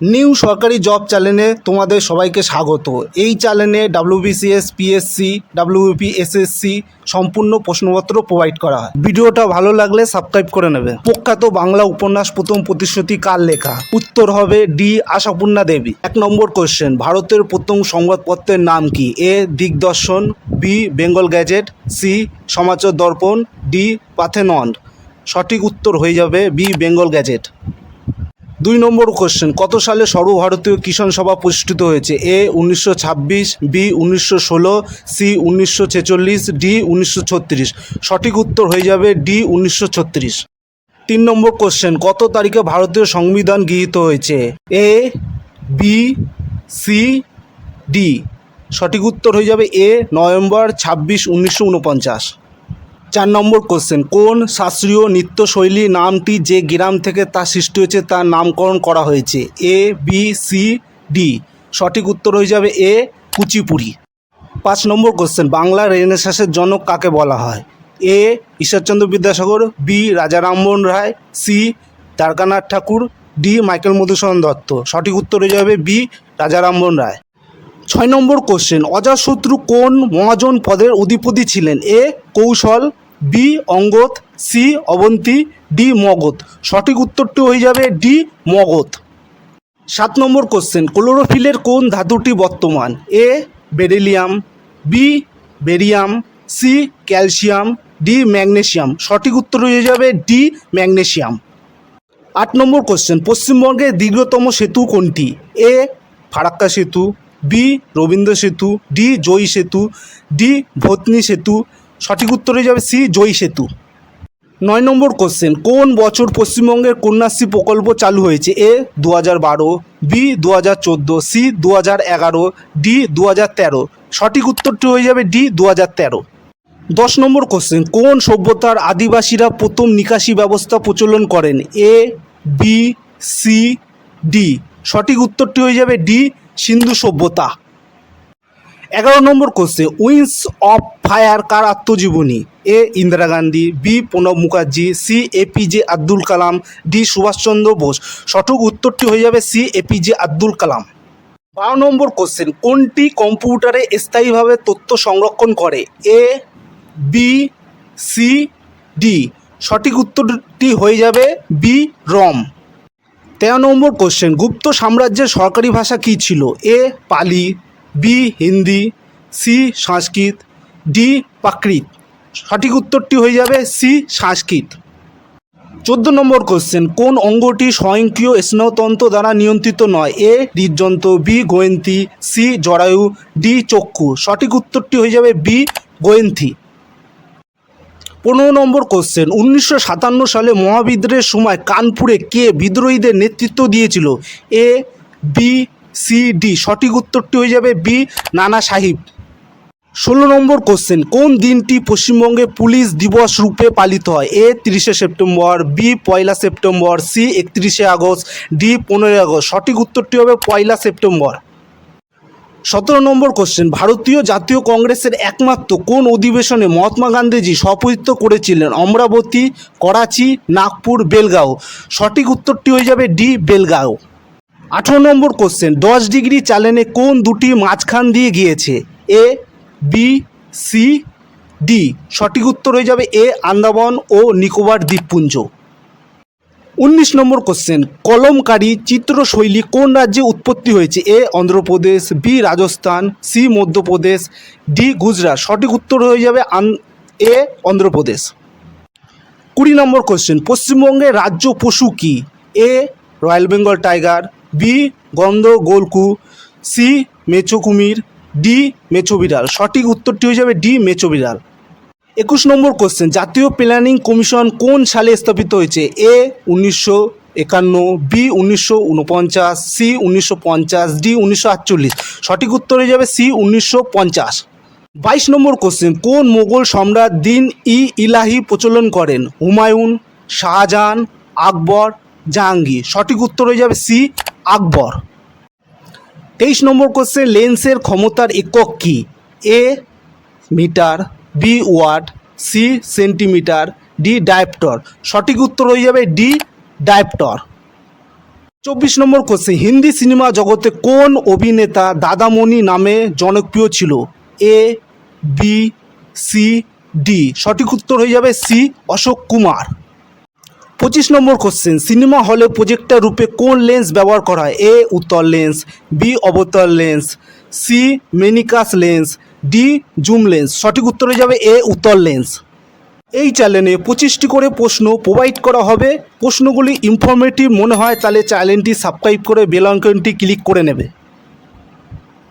New সরকারি job চ্যানেলে তোমাদের সবাইকে স্বাগত। এই চ্যানেলে ডাব্লিউবিসিএস পিএসসি ডাব্লিউপি এসএসসি সম্পূর্ণ প্রশ্নপত্র প্রোভাইড করা হয়। ভিডিওটা ভালো লাগলে সাবস্ক্রাইব করে নেবে। প্রখ্যাত বাংলা উপন্যাস প্রথম প্রতিশ্রুতি কার লেখা? উত্তর হবে ডি আশাপূর্ণা দেবী। এক নম্বর কোশ্চেন ভারতের প্রথম সংবাদপত্রের নাম কি? A Digdarshan, B Bengal gazette, C Samachar Darpan, D পাথেনন সঠিক উত্তর হয়ে যাবে বি বেঙ্গল গ্যাজেট। দুই নম্বর কোশ্চেন কত সালে সর্বভারতীয় কিষাণ সভা প্রতিষ্ঠিত হয়েছে? এ, উনিশশো ছাব্বিশ, বি, উনিশশো ষোলো, সি, উনিশশো ছেচল্লিশ, ডি, উনিশশো ছত্রিশ। সঠিক উত্তর হয়ে যাবে ডি, উনিশশো তিন নম্বর কোশ্চেন কত তারিখে ভারতীয় সংবিধান গৃহীত হয়েছে? A, B, C, D. সঠিক উত্তর হয়ে যাবে এ, নভেম্বর ছাব্বিশ, উনিশশো চার নম্বর কোশ্চেন কোন শাস্ত্রীয় নৃত্যশৈলী নামটি যে গ্রাম থেকে তা সৃষ্টি হয়েছে তার নামকরণ করা হয়েছে? এ বি সি ডি সঠিক উত্তর হয়ে যাবে এ কুচিপুড়ি। পাঁচ নম্বর কোশ্চেন বাংলা রেনেসাসের জনক কাকে বলা হয়? এ Ishwarchandra Vidyasagar B Raja Rammohan Roy C Dwarakanath Tagore D Michael Madhusudan Dutt. সঠিক উত্তর হয়ে যাবে বি রাজা রামমোহন রায়। ছয় নম্বর কোশ্চেন অজাশত্রু কোন মহাজন পদের অধিপতি ছিলেন? A Kosala B Angad, C Avanti, D Magadh. সঠিক উত্তরটি হয়ে যাবে ডি মগধ। সাত নম্বর কোশ্চেন ক্লোরোফিলের কোন ধাতুটি বর্তমান? A beryllium, B barium, C calcium, D magnesium সঠিক উত্তর হয়ে যাবে ডি ম্যাগনেশিয়াম আট নম্বর কোশ্চেন পশ্চিমবঙ্গের দীর্ঘতম সেতু কোনটি? এ ফারাক্কা সেতু, বি রবীন্দ্র সেতু, ডি জয়ী সেতু, ডি ভতনি সেতু সঠিক উত্তর হয়ে যাবে সি জয়ী সেতু। নয় নম্বর কোশ্চেন কোন বছর পশ্চিমবঙ্গের কন্যাশ্রী প্রকল্প চালু হয়েছে? এ দু হাজার বারো, বি দু হাজার চোদ্দ, সি দু হাজার এগারো, ডি দু হাজার তেরো। সঠিক উত্তরটি হয়ে যাবে ডি দু হাজার তেরো। দশ নম্বর কোশ্চেন কোন সভ্যতার আদিবাসীরা প্রথম নিকাশি ব্যবস্থা প্রচলন করেন? A, B, C, D. সঠিক উত্তরটি হয়ে যাবে ডি, সিন্ধু সভ্যতা। এগারো নম্বর কোশ্চেন উইংস অফ ফায়ার কার আত্মজীবনী? A Indira Gandhi, B Pranab Mukherjee, C APJ Abdul Kalam, D Subhashchandra Bose. সঠিক উত্তরটি হয়ে যাবে সি এপিজে আব্দুল কালাম। বারো নম্বর কোশ্চেন কোনটি কম্পিউটারে স্থায়ীভাবে তথ্য সংরক্ষণ করে? A, B, C, D. সঠিক উত্তরটি হয়ে যাবে বি, রম। তেরো নম্বর কোশ্চেন গুপ্ত সাম্রাজ্যের সরকারি ভাষা কী ছিল? A, Pali B Hindi, C Sanskrit, D Prakrit সঠিক উত্তরটি হয়ে যাবে সি সংস্কৃত। চোদ্দ নম্বর কোশ্চেন কোন অঙ্গটি স্বয়ংক্রিয় স্নেহতন্ত্র দ্বারা নিয়ন্ত্রিত নয়? এ, হৃদযন্ত্র, বি, গোয়েন্তি, সি, জরায়ু, ডি, চক্ষু। সঠিক উত্তরটি হয়ে যাবে বি গোয়েন্থি পনেরো নম্বর কোশ্চেন উনিশশো সাতান্ন সালে মহাবিদ্রোহের সময় কানপুরে কে বিদ্রোহীদের নেতৃত্ব দিয়েছিল? এ, বি সি, ডি, সঠিক উত্তরটি হয়ে যাবে বি, নানা সাহিব। ষোলো নম্বর কোশ্চেন কোন দিনটি পশ্চিমবঙ্গে পুলিশ দিবস রূপে পালিত হয়? এ, তিরিশে সেপ্টেম্বর, বি, পয়লা সেপ্টেম্বর, সি, একত্রিশে আগস্ট, ডি, পনেরোই আগস্ট। সঠিক উত্তরটি হবে পয়লা সেপ্টেম্বর। সতেরো নম্বর কোশ্চেন ভারতীয় জাতীয় কংগ্রেসের একমাত্র কোন অধিবেশনে মহাত্মা গান্ধীজি সভাপতিত্ব করেছিলেন? অমরাবতী, করাচি, নাগপুর, বেলগাঁও। সঠিক উত্তরটি হয়ে যাবে ডি, বেলগাঁও। আঠেরো নম্বর কোশ্চেন দশ ডিগ্রি চ্যালেনে কোন দুটি মাঝখান দিয়ে গিয়েছে? এ বি সি ডি সঠিক উত্তর হয়ে যাবে এ আন্দামান ও নিকোবর দ্বীপপুঞ্জ। উনিশ নম্বর কোশ্চেন কলমকারী চিত্রশৈলী কোন রাজ্যে উৎপত্তি হয়েছে? A Andhra Pradesh B Rajasthan C Madhya Pradesh D Gujarat. সঠিক উত্তর হয়ে যাবে এ অন্ধ্রপ্রদেশ। কুড়ি নম্বর কোশ্চেন পশ্চিমবঙ্গের রাজ্য পশু কি? A royal Bengal tiger B, গন্ধ, গোলকু, সি মেছো কুমির, ডি মেছো বিড়াল। সঠিক উত্তরটি হয়ে যাবে ডি মেছো বিড়াল। একুশ নম্বর কোশ্চেন জাতীয় প্ল্যানিং কমিশন কোন সালে স্থাপিত হয়েছে? এ, উনিশশো একান্ন, বি, উনিশশো উনপঞ্চাশ সি, উনিশশো পঞ্চাশ, ডি, উনিশশো আটচল্লিশ। সঠিক উত্তর হয়ে যাবে সি, উনিশশো পঞ্চাশ। বাইশ নম্বর কোশ্চেন কোন মোগল সম্রাট দিন ই ইলাহি প্রচলন করেন? হুমায়ুন, শাহজাহান, আকবর, জাহাঙ্গীর। সঠিক উত্তর হয়ে যাবে সি আকবর। তেইশ নম্বর কোশ্চেন লেন্সের ক্ষমতার একক কি? A metre B watt C centimetre D dioptre সঠিক উত্তর হয়ে যাবে ডি ডায়প্টর চব্বিশ নম্বর কোশ্চেন হিন্দি সিনেমা জগতে কোন অভিনেতা দাদামণি নামে জনপ্রিয় ছিল? এ বি সি ডি সঠিক উত্তর হয়ে যাবে সি অশোক কুমার। পঁচিশ নম্বর কোশ্চেন সিনেমা হলে প্রজেক্টর রূপে কোন লেন্স ব্যবহার করা হয়? এ উত্তর lens B অবতল lens C meniscus lens D zoom lens সঠিক উত্তর যাবে এ উত্তর লেন্স এই চ্যানেলে পঁচিশটি করে প্রশ্ন প্রোভাইড করা হবে। প্রশ্নগুলি ইনফরমেটিভ মনে হয়, তাহলে চ্যানেলটি সাবস্ক্রাইব করে বেল ক্লিক করে নেবে।